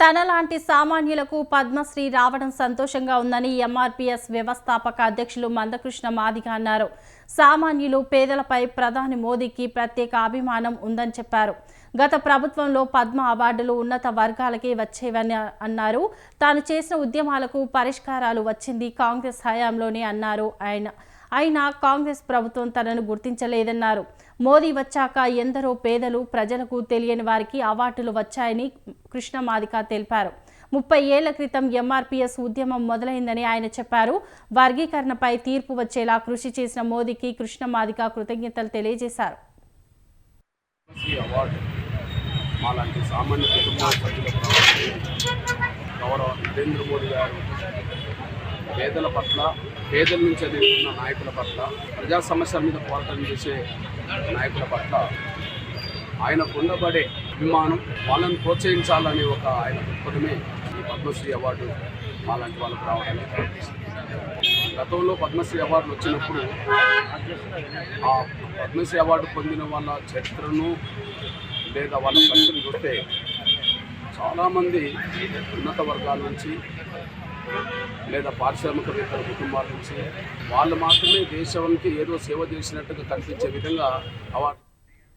తనలాంటి సామాన్యులకు పద్మశ్రీ రావడం సంతోషంగా ఉందని ఎంఆర్పీఎస్ వ్యవస్థాపక అధ్యక్షులు మందకృష్ణ మాదిగ అన్నారు. సామాన్యులు పేదలపై ప్రధాని మోదీకి ప్రత్యేక అభిమానం ఉందని చెప్పారు. గత ప్రభుత్వంలో పద్మ అవార్డులు ఉన్నత వర్గాలకే వచ్చేవని అన్నారు. తాను చేసిన ఉద్యమాలకు పరిష్కారాలు వచ్చింది కాంగ్రెస్ హయాంలోనే అన్నారు ఆయన. అయినా కాంగ్రెస్ ప్రభుత్వం తనను గుర్తించలేదన్నారు. మోదీ వచ్చాక ఎందరో పేదలు ప్రజలకు తెలియని వారికి అవార్డులు వచ్చాయని కృష్ణమాదిక తెలిపారు. ముప్పై ఏళ్ళ క్రితం ఎంఆర్పీఎస్ ఉద్యమం మొదలైందని ఆయన చెప్పారు. వర్గీకరణపై తీర్పు వచ్చేలా కృషి చేసిన మోదీకి కృష్ణమాదిక కృతజ్ఞతలు తెలియజేశారు. మాలాంటి సామాన్య కుటుంబ సభ్యులకు గౌరవ నరేంద్ర మోడీ గారు పేదల పట్ల పేదల నుంచి ఎదుర్కొన్న నాయకుల పట్ల ప్రజా సమస్యల మీద పోరాటం చేసే నాయకుల పట్ల ఆయన పొందబడే అభిమానం వాళ్ళని ప్రోత్సహించాలనే ఒక ఆయన దృక్పథమే ఈ పద్మశ్రీ అవార్డు మాలాంటి వాళ్ళకు రావడానికి గతంలో పద్మశ్రీ అవార్డులు వచ్చినప్పుడు ఆ పద్మశ్రీ అవార్డు పొందిన వాళ్ళ చరిత్రను లేదా వాళ్ళ పరిస్థితిని చూస్తే చాలామంది ఉన్నత వర్గాల నుంచి లేదా పారిశ్రామికవేత్తల కుటుంబాల నుంచి వాళ్ళు మాత్రమే దేశానికి ఏదో సేవ చేసినట్టుగా కనిపించే విధంగా అవార్డు